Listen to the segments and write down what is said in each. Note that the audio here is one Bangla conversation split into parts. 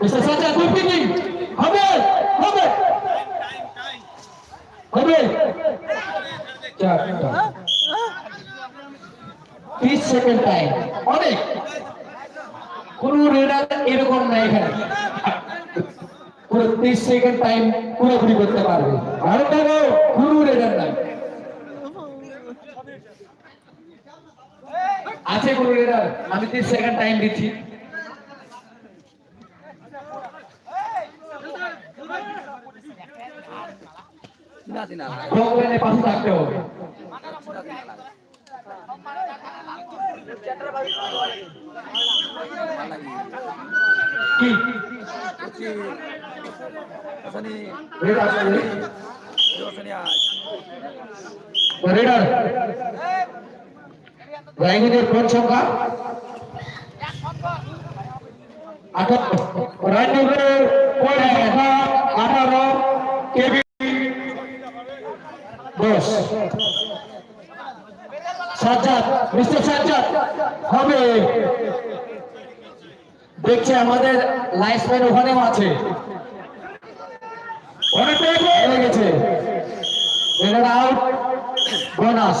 মিস্টার সাজা পিকিং হবে হবে হবে চারটা তিরিশ সেকেন্ড টাইম অনেক কোন রেডার এরকম নাই এখানে। পুরো তিরিশ সেকেন্ড টাইম পুরোপুরি করতে পারবে। ভারত কোন রেডার নাই। আছে কোন রেডার আমি তিরিশ সেকেন্ড টাইম দিচ্ছি। প্রোগ্রামের পাশে থাকতে হবে। কি? কোন সংখ্যা? আঠারো। আঠারো। কেবি দশ সাজ্জাদ মিস্টার সাজ্জাদ হবে। দেখছে আমাদের লাইফম্যান ওখানেও আছে। অনেক গেছে। আউট বোনাস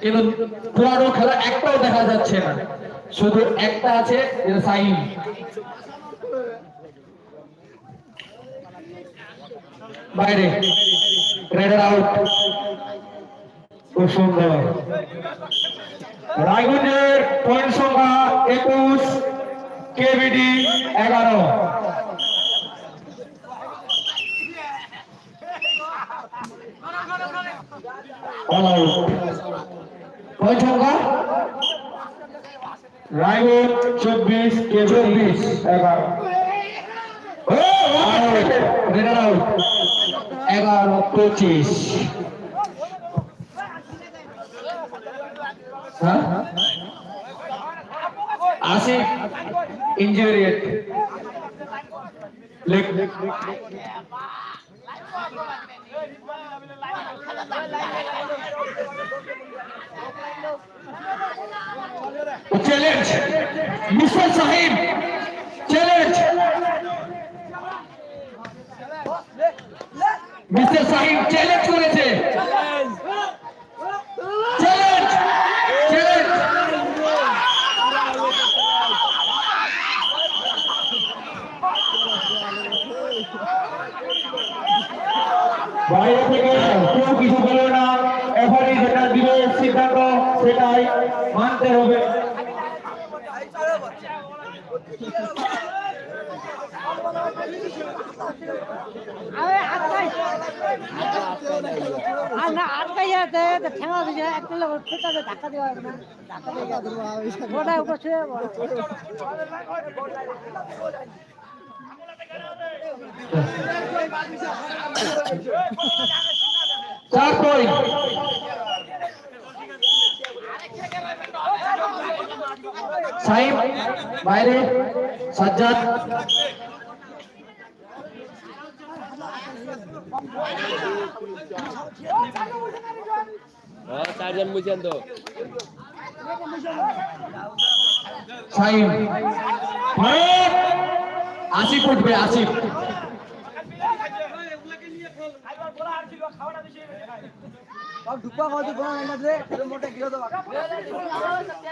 কিন্তু পুরানো খেলা একটাও দেখা যাচ্ছে না। শুধু একটা আছে সাইন। বাইরে। রেডার আউট খুব সুন্দর রায়গঞ্জের পয়েন্ট সংখ্যা একুশ কেবিডি এগারো। পয়েন্ট সংখ্যা রায়গঞ্জ চব্বিশ চব্বিশ। এগারো। এগারো পঁচিশ। হ্যাঁ? Asif ইঞ্জুরিয়েট challenge mister Sahib challenge mister Sahib challenge করেছে। চ্যালেঞ্জ চ্যালেঞ্জ বাইরে থেকে কেউ কিছু বলবে না। এখনই যেটা দিবে সিদ্ধান্ত, সেটাই মানতে হবে। আরে আটকাই আর না, আটকাই আছে তো ঠেঙা দিছে একটা লোক ফেটাতে ধাক্কা দেওয়া হবে না। ধাক্কা দিয়ে ওটা উপর ছুঁয়ে চার পয়েন্ট। সাহিব বাইরে সাজ্জাদ। চারজন বুঝছেন তো সাহিব আসিফ উঠবে আসিফ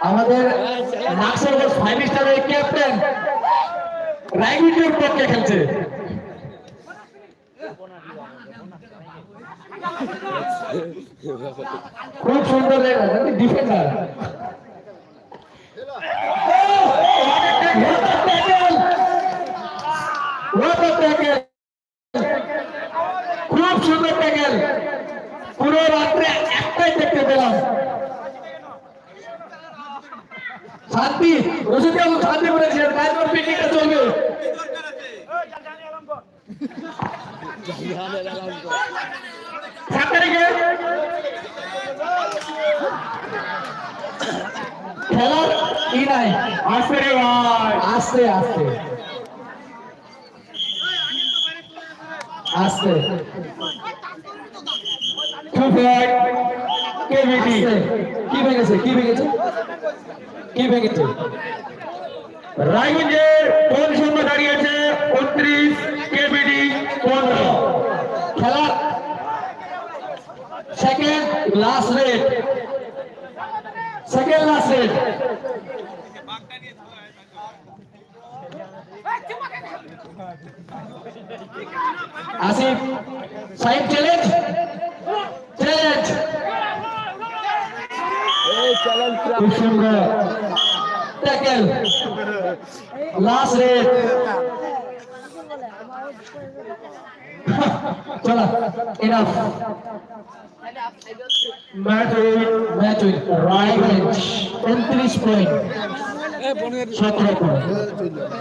আমাদের ফাইভ স্টারের ক্যাপ্টেন রাইগুটির পক্ষে খেলছে। খুব সুন্দর ডিফেন্ডার সুন্দর ট্যাকেল পুরো একটাই দেখতে পেলাম। শান্তি রশিদ বাবু শান্তি বলেছিলেন তারপর পিকনিকটা চলবে? খেলার ই নাই? আসতে রে ভাই। আস্তে আস্তে। আস্তে। টু পয়েন্ট কেভিটি কি ভেঙেছে কি ভেঙেছে? কি ভেঙেছে? রায়গঞ্জের second last raid second last raid Asif side challenge সুন্দর ট্যাকেল লাস্ট রেট চলো enough match win match win right point সতেরো পয়েন্ট